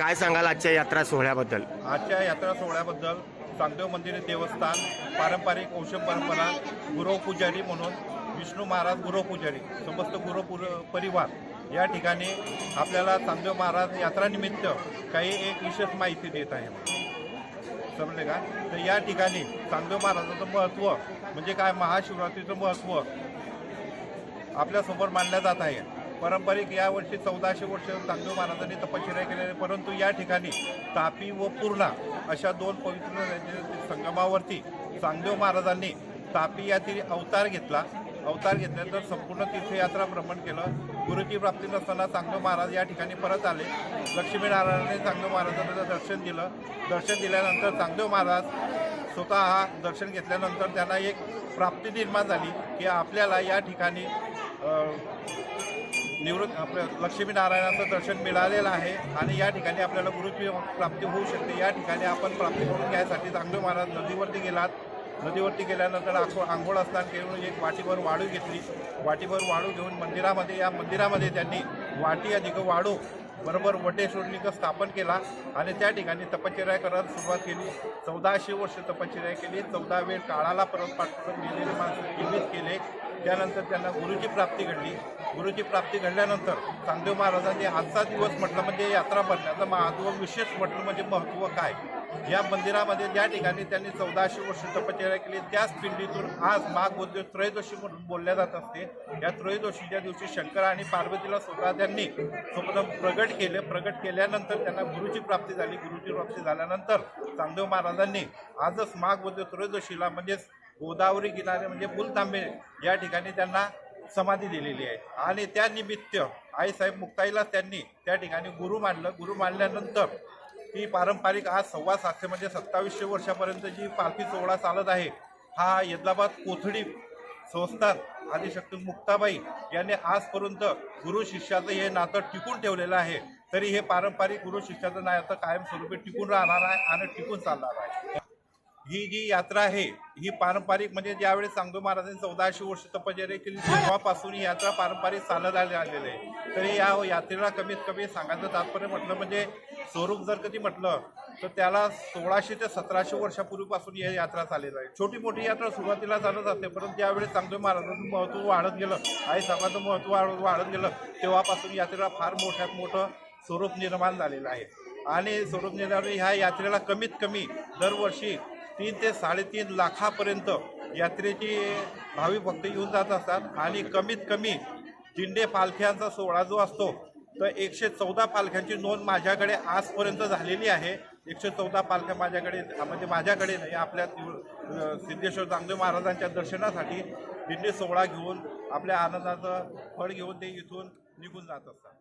काय सांगाल आजच्या यात्रा सोहळ्याबद्दल? आजच्या यात्रा सोहळ्याबद्दल चांगदेव मंदिर देवस्थान पारंपरिक औषध परंपरा गुरव पुजारी म्हणून विष्णू महाराज गुरव पुजारी समस्त गुरपुर परिवार या ठिकाणी आपल्याला चांगदेव महाराज यात्रानिमित्त काही एक विशेष माहिती देत आहे. समजले का? तर या ठिकाणी चांगदेव महाराजाचं महत्त्व म्हणजे काय? महाशिवरात्रीचं महत्त्व आपल्यासमोर मानलं जात आहे. पारंपरिक यावर्षी चौदाशे वर्ष चांगदेव महाराजांनी तपश्चर्या केली आहे. परंतु या ठिकाणी तापी व पूर्णा अशा दोन पवित्र संगमावरती चांगदेव महाराजांनी तापी यातील अवतार घेतला. अवतार घेतल्यानंतर संपूर्ण तीर्थयात्रा भ्रमण केलं. गुरुची प्राप्ती नसताना चांगदेव महाराज या ठिकाणी परत आले. लक्ष्मीनारायणाने चांगदेव महाराजांना दर्शन दिलं. दर्शन दिल्यानंतर चांगदेव महाराज स्वतः हा दर्शन घेतल्यानंतर त्यांना एक प्राप्ती निर्माण झाली की आपल्याला या ठिकाणी निवृत्त आपलं लक्ष्मीनारायणाचं दर्शन मिळालेलं आहे आणि या ठिकाणी आपल्याला गुरुची प्राप्ती होऊ शकते. या ठिकाणी आपण प्राप्ती करून घ्यायसाठी चांगले महाराज नदीवरती गेलात. नदीवरती गेल्यानंतर आखो आंघोळ स्नान करून एक वाटीभर वाळू घेतली. वाटीभर वाळू घेऊन मंदिरामध्ये या मंदिरामध्ये त्यांनी वाटी अधिक वाळू बरोबर वटेश्वरलिंग स्थापन केला आणि त्या ठिकाणी तपश्चर्या करायला सुरुवात केली. चौदाशे वर्ष तपश्चर्या केली. चौदा वेळ काळाला परत पाठवून गेलेले माणसं जीवित केले. त्यानंतर त्यांना गुरुची प्राप्ती घडली. गुरुची प्राप्ती घडल्यानंतर चांगदेव महाराजांनी आजचा दिवस म्हटलं म्हणजे यात्रा भरण्याचं महत्त्व विशेष म्हटलं म्हणजे महत्त्व काय? या मंदिरामध्ये ज्या ठिकाणी त्यांनी चौदाशे वर्ष तपश्चर्या केली त्याच पिंडीतून आज माघ बोलतो त्रयोदशी म्हणून बोलल्या जात असते. या त्रयोदशीच्या दिवशी शंकर आणि पार्वतीला स्वतः त्यांनी स्वतः प्रगट केले प्रगट केल्यानंतर त्यांना गुरुची प्राप्ती झाली. गुरुची प्राप्ती झाल्यानंतर चांगदेव महाराजांनी आजच माघ बोलतो त्रयोदशीला म्हणजेच गोदावरी किनारे म्हणजे बुलतांबे या ठिकाणी त्यांना समाधी दिलेली आहे. आणि त्यानिमित्त आईसाहेब मुक्ताईला त्यांनी त्या ठिकाणी गुरु मानलं. गुरु मानल्यानंतर ही पारंपरिक आज सव्वा सातशे म्हणजे सत्तावीसशे वर्षापर्यंत जी पालखी सोहळा चालत आहे हा यदलाबाद कोथडी संस्थान आदिशक्ती मुक्ताबाई यांनी आजपर्यंत गुरु शिष्याचं हे नातं टिकून ठेवलेलं आहे. तरी हे पारंपरिक गुरु शिष्याचं नातं कायमस्वरूपी टिकून राहणार आहे आणि टिकून चालणार आहे. ही जी यात्रा आहे ही पारंपरिक म्हणजे ज्यावेळेस सांगतो महाराजांनी चौदाशे वर्ष तपश्चर्या केली तेव्हापासून ही यात्रा पारंपरिक चालत आली आलेली आहे. तरी या यात्रेला कमीत कमी सांगायचं तात्पर्य म्हटलं म्हणजे स्वरूप जर कधी म्हटलं तर त्याला सोळाशे ते सतराशे वर्षापूर्वीपासून या यात्रा चालत आहे. छोटी मोठी यात्रा सुरुवातीला चालत असते परंतु ज्यावेळेस चांगदेव महाराजांचं महत्त्व वाढत गेलं आई साहेबांचं महत्त्व वाढत गेलं तेव्हापासून यात्रेला फार मोठ्यात मोठं स्वरूप निर्माण झालेलं आहे. आणि स्वरूप निर्माण ह्या यात्रेला कमीत कमी दरवर्षी तीन ते साडेतीन लाखापर्यंत यात्रेची भावी भक्त येऊन जात असतात. आणि कमीत कमी दिंडे पालख्यांचा सोहळा जो असतो तर एकशे चौदा पालख्यांची नोंद माझ्याकडे आजपर्यंत झालेली आहे. एकशे चौदा पालख्या माझ्याकडे म्हणजे माझ्याकडे नाही आपल्या सिद्धेश्वर चांगदेव महाराजांच्या दर्शनासाठी दिंडी सोहळा घेऊन आपल्या आनंदाचं फळ घेऊन ते इथून निघून जात असतात.